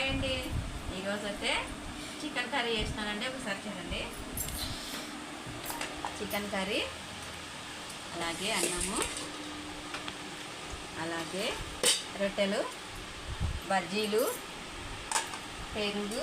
Hi అండి. ఈరోజు అయితే చికెన్ కర్రీ చేసినానండి ఒకసారి చూడండి. చికెన్ కర్రీ అలాగే అన్నము అలాగే రొట్టెలు బజ్జీలు పెరుగు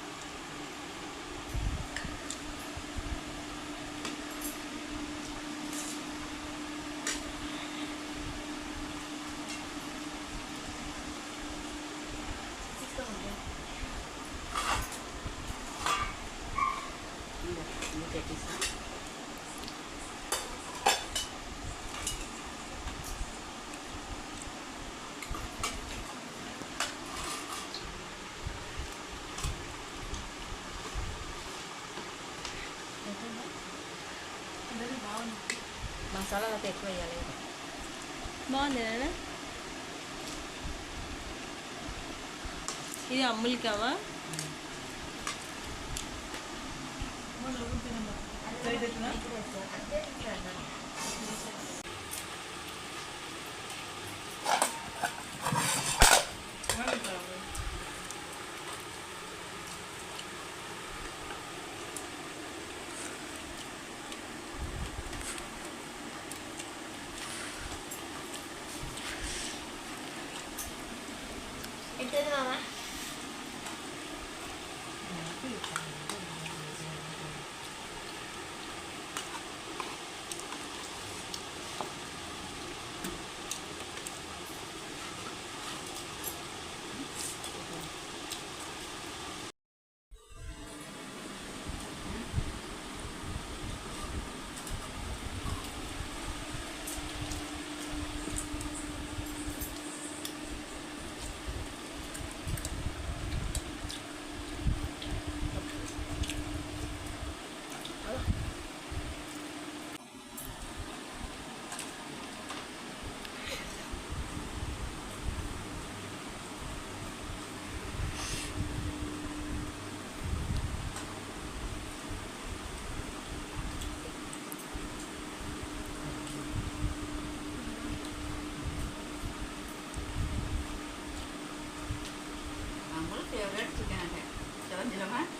మసాలా అయితే ఎక్కువ వేయాలి బాగుంది నాన్న ఇది అమ్ములకావా ఎంతది మామ మామూలు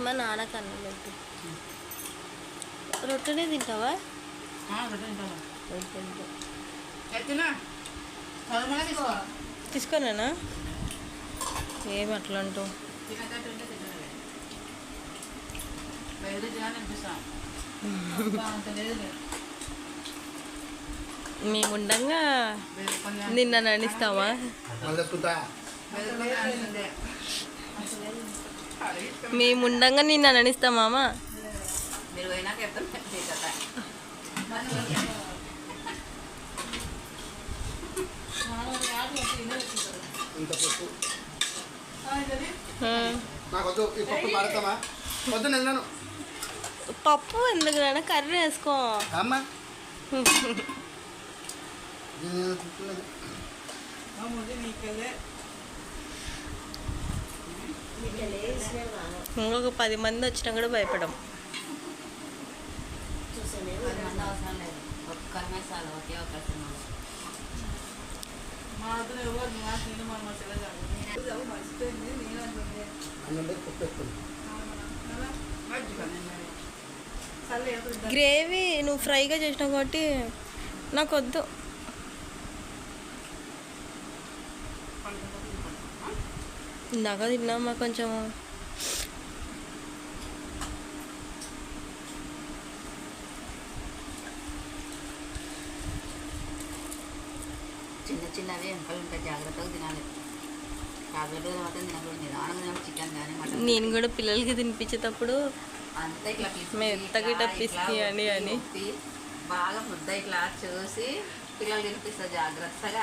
మా నాన్నకు అన్నం పెట్టు రొట్టెనే తింటావా? తీసుకోనా ఏమి అట్లా అంటావు? తినదట్టు ఉంటే తినలే. మేముండగా నిన్న అననిస్తా మామ. పప్పు ఎందుకు రానా కర్రీ వేసుకో. అమ్మా నేను తింటున్నది. మీకు లేచినా కాను ఇంకొక పది మంది వచ్చినా కూడా భయపడం. గ్రేవీ నువ్వు ఫ్రైగా చేసినావు కాబట్టి నాకు వద్దు ఇందాక తిన్నామా కొంచెం చిన్న చిన్నవి ఎంకలు ఉంటాయి జాగ్రత్తగా తినాలి. టాబ్లెట్ రోజు మాత్రం తినకూడదు. నిదానంగా తినాలి. చికెన్ కానీ మటన్ నేను కూడా పిల్లలకి తినిపించేటప్పుడు అంతా ఇట్లా మెత్తగా ఇట్లా ఇట్లా అని అని. బాగా ముద్ద ఇట్లా చూసి పిల్లలు తినిపిస్తారు జాగ్రత్తగా.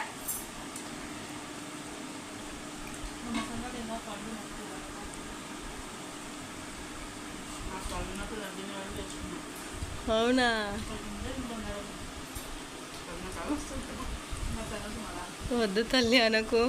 అవునా? వద్దు తల్లి అనకు.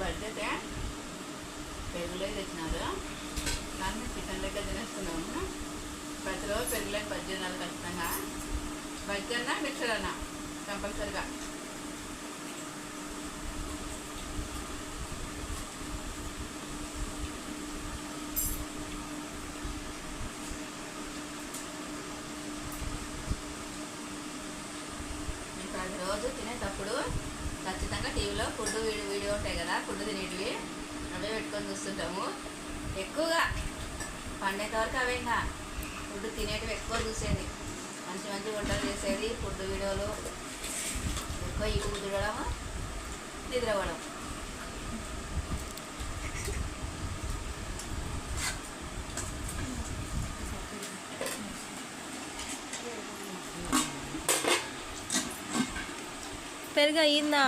బర్త్డే పెరుగులో తెచ్చినారు. దాన్ని చికెన్ లెక్క తినేస్తున్నాము. ప్రతిరోజు పెరుగులో బజ్జీ తినాలి ఖచ్చితంగా. బజ్జీ అన్నా మిక్సర్ అన్నా కంపల్సరిగా మేము ప్రతిరోజు తినేటప్పుడు ఖచ్చితంగా టీవీలో ఫుడ్ వీడియో వీడియో ఉంటాయి కదా ఫుడ్ తినేటివి అవే పెట్టుకొని చూస్తుంటాము. ఎక్కువగా పండేంత వరకు అవే ఇంకా. ఫుడ్ తినేటివి ఎక్కువ చూసేది. మంచి మంచి వంటలు చేసేది ఫుడ్ వీడియోలు. ఎక్కువ ఇవి చూడడం నిద్రపోవడం. పెరుగు అయ్యిందా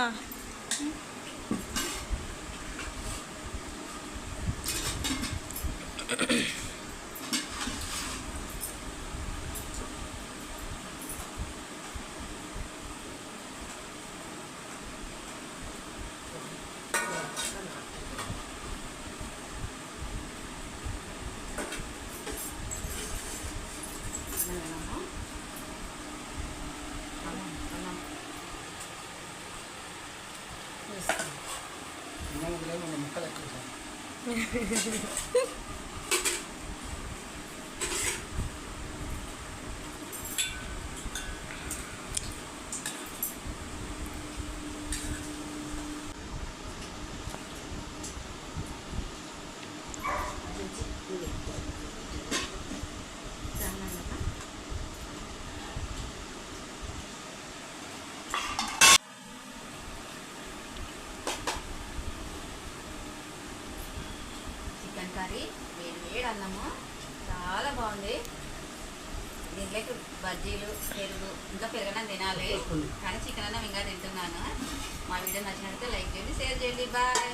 అన్నము. అన్నం, అన్నం. అన్నం వదిలేదు, మన ముక్కలు ఎక్కువ కర్రీ వేడి వేడి అన్నము. చాలా బాగుంది. దీంట్లోకి బజ్జీలు పెరుగు ఇంకా పెరగడం తినాలి. కానీ చికెన్ అన్నం ఇంకా తింటున్నాను. మా వీడియో నచ్చినట్లయితే లైక్ చేయండి షేర్ చేయండి. బాయ్.